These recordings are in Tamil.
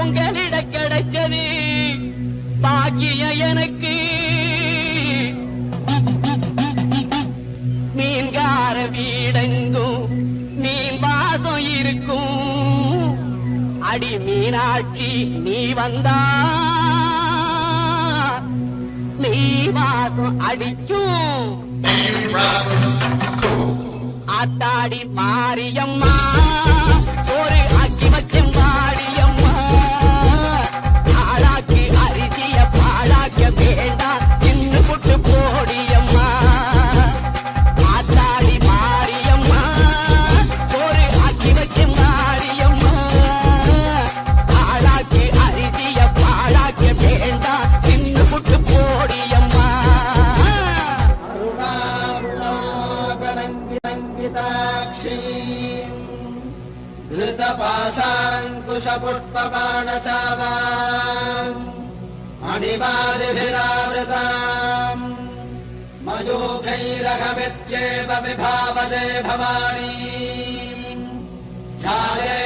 உங்களிட கிடைச்சது பாக்கிய எனக்கு. மீன்கார வீடெங்கும் மீன் வாசம் இருக்கும். அடி மீனாட்சி நீ வந்தா. நீ வாசம் அடிக்கும். அத்தாடி மாரியம்மா ஒரு ी धृत पाशाङ्कुश पुष्पपाण चावाणिवारिभिरामृताम् मयूखैरह इत्येव विभाव छाये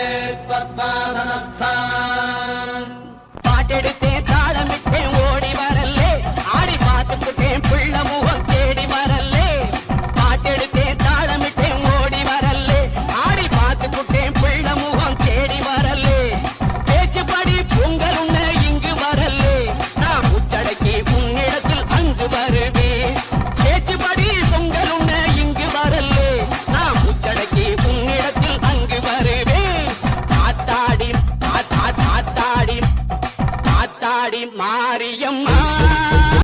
त्वद्वासनस्था மாரியம்